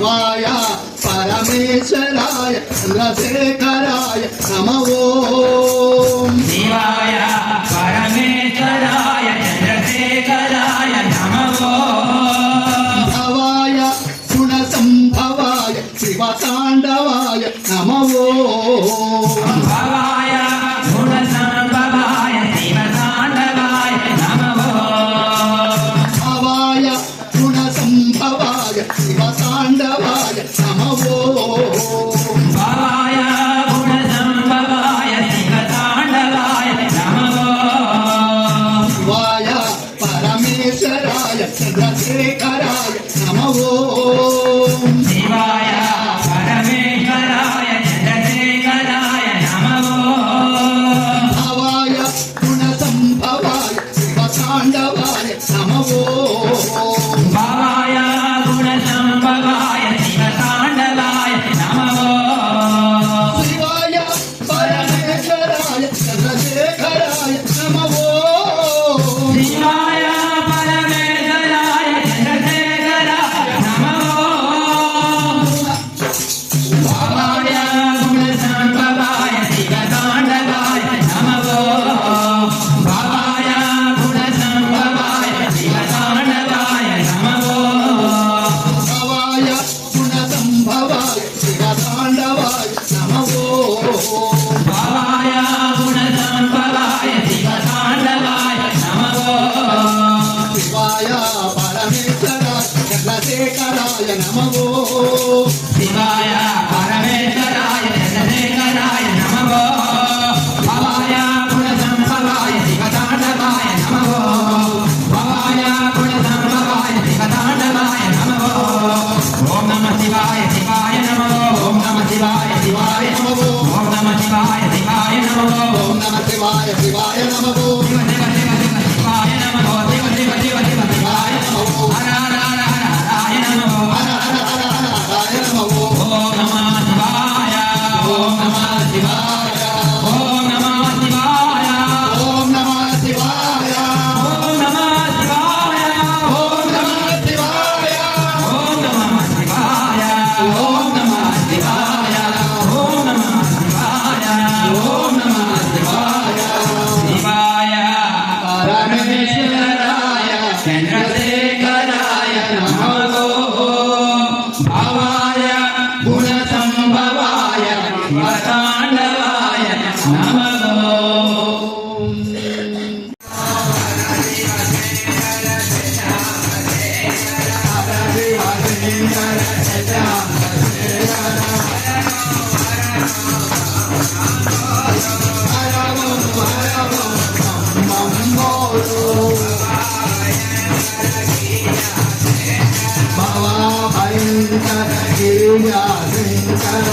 శివాయ పరమేశ్వరాయ చంద్రశేఖరాయ నమవో శివాయ పరమేశ్వరాయ చంద్రశేఖరాయ నమవో భవాయ గుణ సంభవాయ శివతాండవాయ నమవో భవాయ గుణ సంభవాయ శివతాండవాయ నమవో భవాయ గుణ Namo నమో శివాయ పరమేశ్వరాయ చంద్రశేఖరాయ నమో భవాయ గుణ సంభవాయ శివతాండవాయ నమో భవాయ గుణ సంభవాయ శివతాండవాయ నమో ఓం నమ శివాయ శివాయ నమో ఓం నమ శివాయ శివాయ నమో ఓం నమ శివాయ శివాయ నమో ఓం నమ శివాయ శివాయ నమో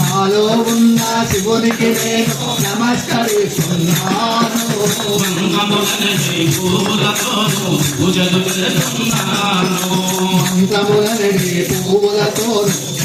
నాలో ఉన్న శివునికి నేను నమస్కరిస్తున్నాను పూజలు పూలతో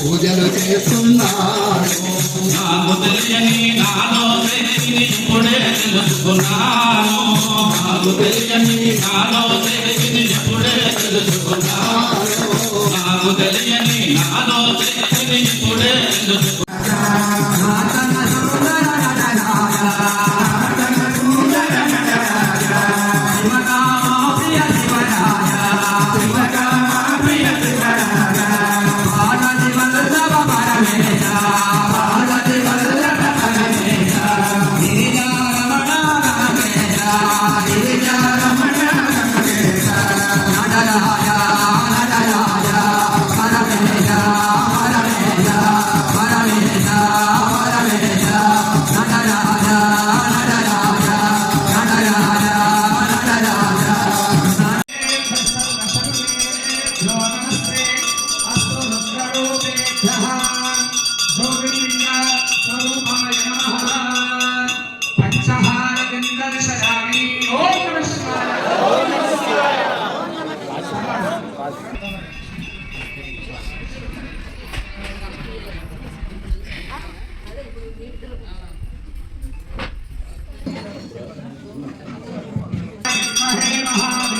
పూజలు చేస్తున్నాను నాలో ఇప్పుడే తెలుసుకున్నాను తెలియని నాలో Dios Mahadeva.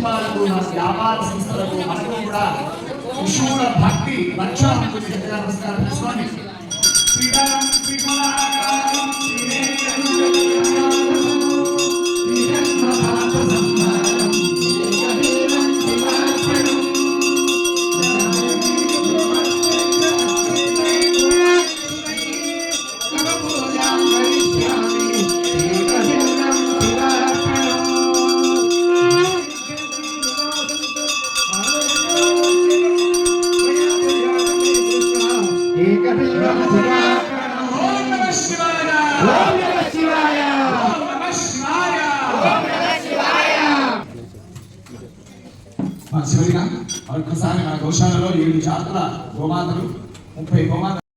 కుటుంబాలకు మన వ్యాపార సంస్థలకు మనకు కూడా విష్ణువుల భక్తి రక్ష ఉంటుంది చక్కగా నమస్కారం చేసుకోండి శ్రీకారం శ్రీకులాకారం చివరిగా మరొకసారి మన గోశాలలో ఏడు జాతుల గోమాతలు ముప్పై గోమాతలు